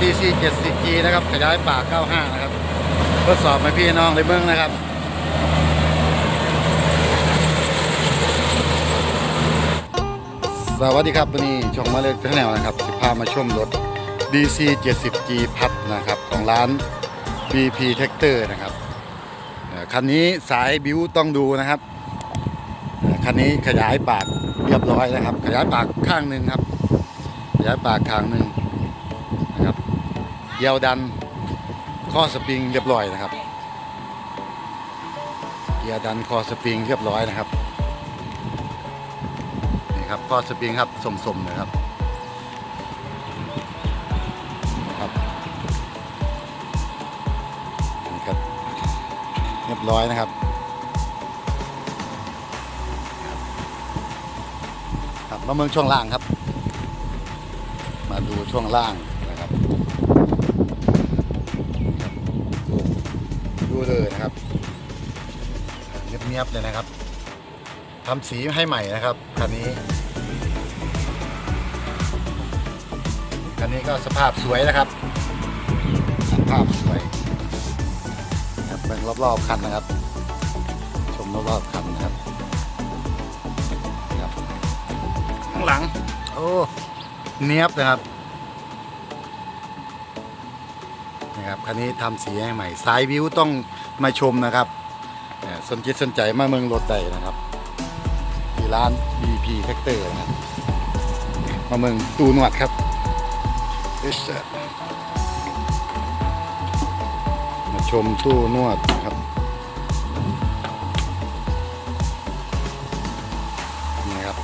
DC 70G นะครับ ขยายปาก 95 นะครับทดสอบให้พี่น้องในเมืองนะครับสวัสดีครับวันนี้ช่องมาเล็กแนลนะครับสิพามาชมรถ DC 70G พัดนะครับ ของร้าน BP Tractor นะครับคันนี้สายบิวต้องดูนะครับคันนี้ขยายปากเรียบร้อยนะครับ ขยายปากข้างหนึ่งครับ ขยายปากข้างหนึ่ง เยียวดันข้อสปริงเรียบร้อยนะครับเกียร์ดันคอสปริงเรียบร้อยนะครับนี่ครับข้อสปริงครับสมๆนะครับนะครับนี่ครับเรียบร้อยนะครับครับมาเมืองช่วงล่างครับ มาดูช่วงล่าง เลยนะครับเงียบๆเลยนะครับทำสีให้ใหม่นะครับคันนี้คันนี้ก็สภาพสวยนะครับ สภาพสวยครับเป็นรอบๆคันนะครับ ชมรอบๆคันนะครับครับข้างหลัง โอ้เนียบนะครับ นะครับคันนี้ทำสีให้ใหม่ สายวิวต้องมาชมนะครับสนจิตสนใจมาเมืองรถใดนะครับที่ร้าน BP Tractor นะครับมาเมืองตูนวดครับมาชมตู้นวดครับนี่ครับ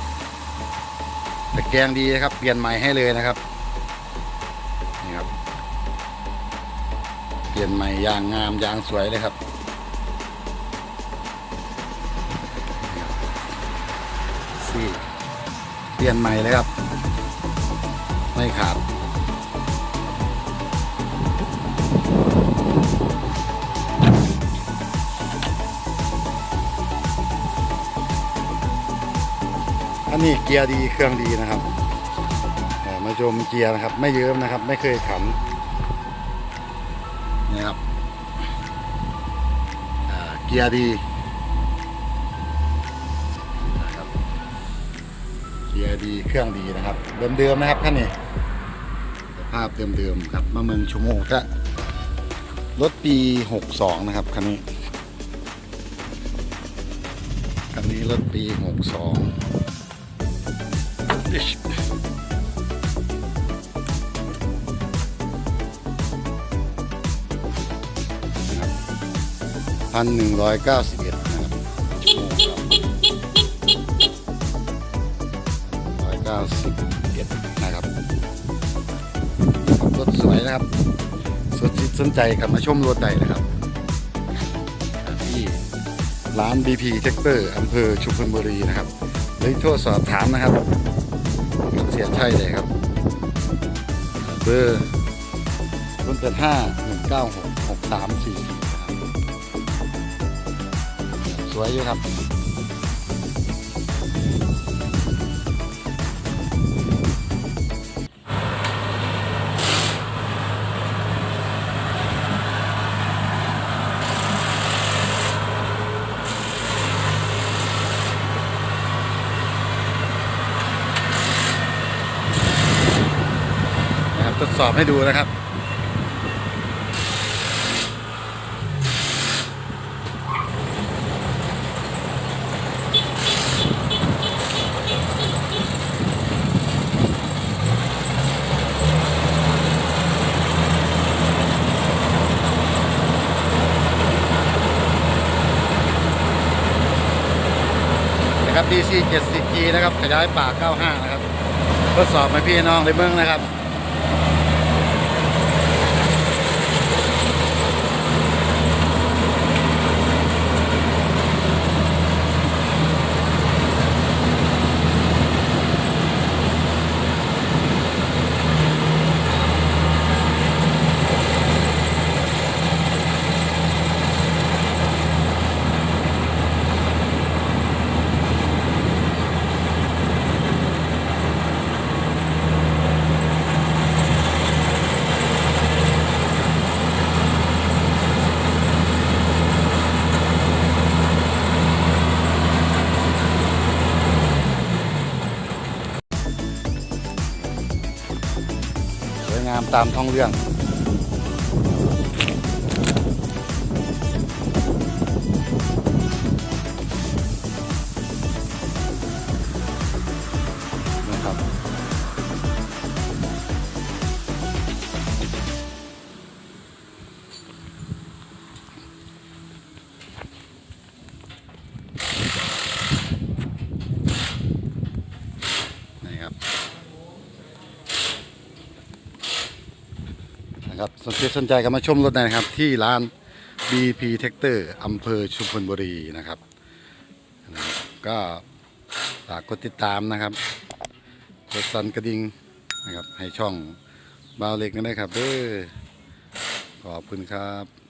ตะแกงดีนะครับ เปลี่ยนใหม่ให้เลยนะครับ ปลี่ยนใหม่ยางงามยางสวยเลยครับ สี่ เปลี่ยนใหม่เลยครับ ไม่ขาดอันนี้เกียร์ดีเครื่องดีนะครับมาชมเกียร์นะครับ ไม่เยิ้มนะครับ ไม่เคยขัน นี่ครับเกียร์ดีนะครับเกียร์ดีเครื่องดีนะครับ เดิมๆนะครับท่านนี่ภาพเดิมๆครับมาเมืองชั่วโมงก็รถปี 62 นะครับคันนี้คันนี้รถปี 62 1,191นะครับชั่วโมงครับ191นะครับรถสวยนะครับสนสนใจกับมาชมรถใดนะครับ ที่ร้าน BP Tractor อำเภอชุมพลบุรีนะครับเลขอโทรสอบถามนะครับเสียชัยเลยครับ เบอร์ต้นแปดห้าหนึ่งเก้าหกหกสามสี่สี่ วยอยู่ครับนะครับทดสอบให้ดูนะครับ นะครับ DC 70G นะครับ ขยายปาก 95 นะครับ ทดสอบให้พี่น้องในเมืองนะครับ ตามท้องเรื่อง นะครับสนใจสนใจก็มาชมรถได้นะครับ ที่ร้าน BP t e c t o r อำเภอชุมพลบุรีนะครับก็ฝากกดติดตามนะครับกดสั่นกระดิ่งนะครับ ให้ช่องบาวเล็กกันเลยครับเด้อขอบคุณครับ